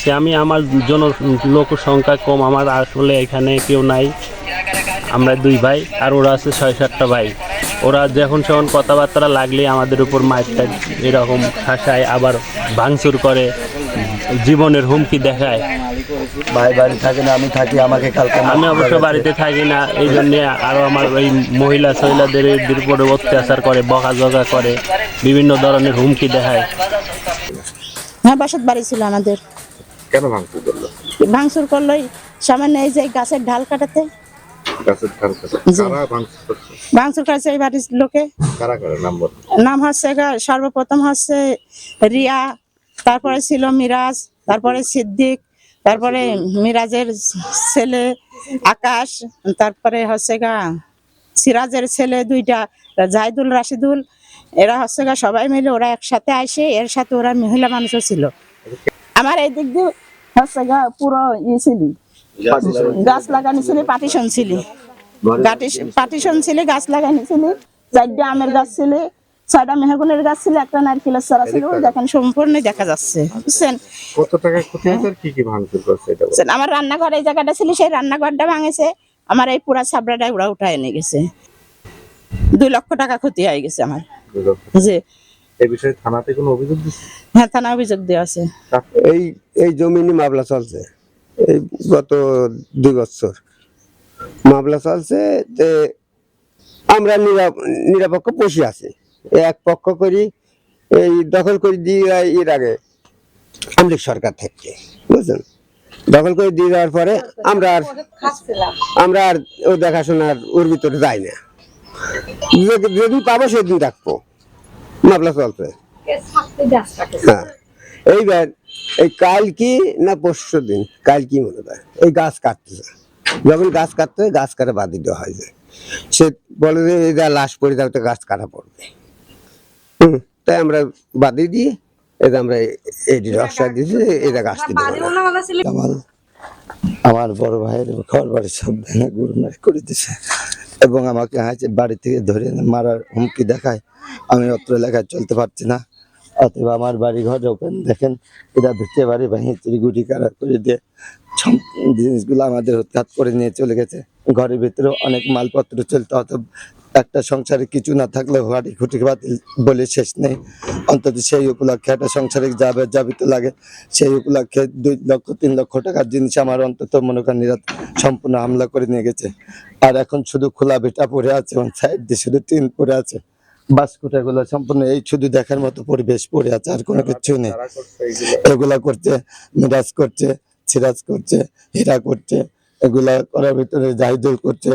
সে আমি আমার জন লোক সংখ্যা কম আমার আসলে এখানে কেউ নাই। আমরা দুই ভাই আর ওরা আছে ছয় সাতটা ভাই। ওরা যখন সখন কথাবার্তা লাগলে আমাদের উপর মাইকটা এরকম শাসায় আবার ভাঙচুর করে জীবনের হুমকি দেখায়। ভাই বাড়ি থাকে না আমি থাকি আমাকে কালকে আমি অবশ্য বাড়িতে থাকি না এই জন্য আরও আমার ওই মহিলা সহিলাদের এদের উপরে অত্যাচার করে বকাঝকা করে বিভিন্ন ধরনের হুমকি দেখায়। হ্যাঁ বাসাত বাড়ি ছিল আমাদের। কেন ভাঙচুর করল? ভাঙচুর করল সামান্য এই যে গাছের ঢাল কাটাতে। গাছের ধান কারা ভাঙচুর করছে? ভাঙচুর করেছে এই বাড়ির লোকে। কারা কারা? নাম্বার নাম হচ্ছে সর্বপ্রথম হচ্ছে রিয়া তারপরে ছিল মিরাজ তারপরে সিদ্দিক তারপরে মিরাজের ছেলে আকাশ তারপরে হচ্ছে গা সিরাজের ছেলে দুইটা জাহিদুল রাশিদুল এরা হচ্ছে গা সবাই মিলে ওরা একসাথে আসে এর সাথে ওরা মহিলা মানুষও ছিল। আমার এই দিক দিয়ে হচ্ছে পুরো ইয়ে ছিল। গাছ লাগানো ছিল। পাটিশন ছিল পাটিশন ছিল। গাছ লাগানো ছিল। চারটা আমের গাছ ছিল ছয়টা মেহগুনের গাছ ছিল একটা নারকেলের চারা ছিল দেখেন সম্পূর্ণ দেখা যাচ্ছে। বুঝছেন? কত টাকা ক্ষতি হয়েছে আর কি কি ভাঙচুর করছে এটা আমার রান্নাঘর এই জায়গাটা ছিল সেই রান্নাঘরটা ভাঙেছে। আমার এই পুরা ছাবড়াটা ওরা উঠায় নিয়ে গেছে। দুই লক্ষ টাকা ক্ষতি হয়ে গেছে আমার। বুঝলো? এই বিষয়ে থানাতে কোনো অভিযোগ হ্যাঁ থানা অভিযোগ দেওয়া আছে। এই এই জমিনি মামলা চলছে। এই গত দুই বছর। মামলা চলছে যে আমরা নিরা- নিরপেক্ষ বসে আছি। এই এক পক্ষ করি এই দখল করে দিয়ে এর আগে আমলিক সরকার থেকে। বুঝলেন দখল করে দিয়ে দেওয়ার পরে আমরা আর আমরা আর ও দেখাশোনার ওর ভিতরে যাই না। যেদিন পাবো সেদিন দেখব। মামলা চলছে। হ্যাঁ। এইবার এই কাল কি না পরশু দিন? কাল কি মনে হয়। এই গাছ কাটতেছে। যখন গাছ কাটতে গাছ কাটা বাদ দেওয়া হয় যে। সে বলে যে এটা লাশ পড়ে যাবে তো গাছ কাটা পড়বে। হুম। তাই আমরা বাদে দিয়ে এটা আমরা এটি রসা দিয়েছি এটা গাছ কামাল আমার বড় ভাইয়ের ঘর বাড়ি সব ভেঙে গুড়মারি করে দিছে এবং আমাকে হাঁচে বাড়ি থেকে ধরে মারার হুমকি দেখায়। আমি অত্র এলাকায় চলতে পারছি না। অতএব আমার বাড়ি ঘর ওপেন। দেখেন, এটা ভিতরে বাড়ি ভেঙে চুরিগুটি কারা করে দিয়ে জিনিসগুলো আমাদের উৎখাত করে নিয়ে চলে গেছে। ঘরের ভিতরেও অনেক মালপত্র চলতে, অতএব একটা সংসারে কিছু না থাকলে বাড়ি খুঁটি বাতিল বলে শেষ নেই। অন্তত সেই উপলক্ষে একটা সংসারে যাবে যাবি তো লাগে। সেই উপলক্ষে দুই লক্ষ তিন লক্ষ টাকার জিনিস আমার অন্তত মনে করেন নিরাত সম্পূর্ণ হামলা করে নিয়ে গেছে। আর এখন শুধু খোলা বেটা পড়ে আছে এবং সাইড দিয়ে শুধু টিন পড়ে আছে। বাসকুটা গুলো সম্পূর্ণ এই শুধু দেখার মতো পরিবেশ পড়ে আছে আর কোনো কিছু নেই। এগুলা করছে মিরাজ করছে সিরাজ করছে হীরা করছে এগুলা করার ভিতরে জাহিদুল করছে।